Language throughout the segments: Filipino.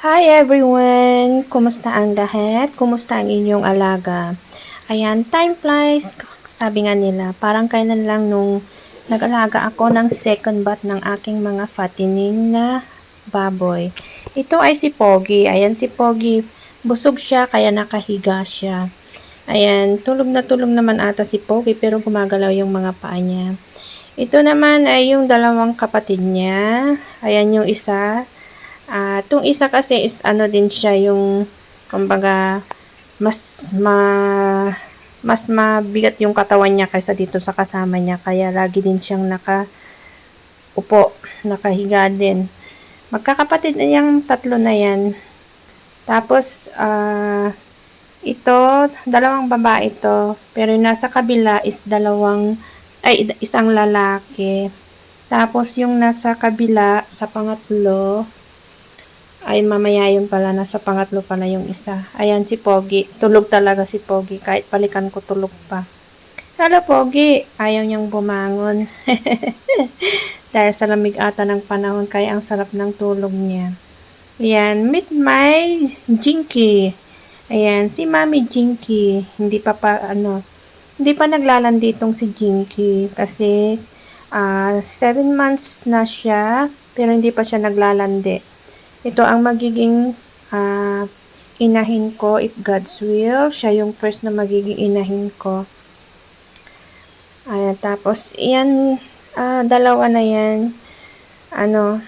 Hi everyone! Kumusta ang lahat? Kumusta ang inyong alaga? Ayan, time flies. Sabi nga nila, parang kailan lang nung nag-alaga ako ng second bat ng aking mga fattening na baboy. Ito ay si Pogi. Ayan si Pogi. Busog siya kaya nakahiga siya. Ayan, tulog na tulog naman ata si Pogi pero gumagalaw yung mga paa niya. Ito naman ay yung dalawang kapatid niya. Ayan yung isa. Ah, tong isa kasi is ano din siya yung kumbaga mas ma mas mabigat yung katawan niya kaysa dito sa kasama niya kaya lagi din siyang naka upo, nakahiga din. Magkakapatid na yung tatlo na yan. Tapos ah ito, dalawang babae ito, pero yung nasa kabila is dalawang ay isang lalaki. Tapos yung nasa kabila sa pangatlo ay mamaya yun pala, nasa pangatlo pala yung isa. Ayan si Pogi. Tulog talaga si Pogi. Kahit palikan ko tulog pa. Hello Pogi. Ayaw niyang bumangon. Dahil sa lamig ata ng panahon, kaya ang sarap ng tulog niya. Ayan, meet my Jinky. Ayan, si Mami Jinky. Hindi pa pa, ano, hindi pa naglalandi itong si Jinky kasi 7 months na siya pero hindi pa siya naglalandi. Ito ang magiging ah, inahin ko if God's will. Siya yung first na magiging inahin ko. Ayan, tapos, yan, ah, dalawa na yan. Ano,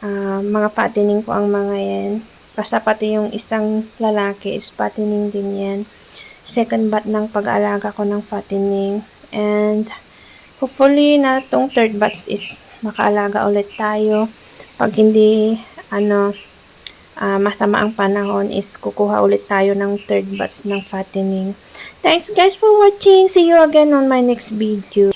ah, mga fattening ko ang mga yan. Basta pati yung isang lalaki is fattening din yan. Second bat ng pag-aalaga ko ng fattening. And, hopefully na tong third batch is makaalaga ulit tayo. Pag hindi ano, uh, masama ang panahon is kukuha ulit tayo ng third batch ng fattening. Thanks guys for watching. See you again on my next video.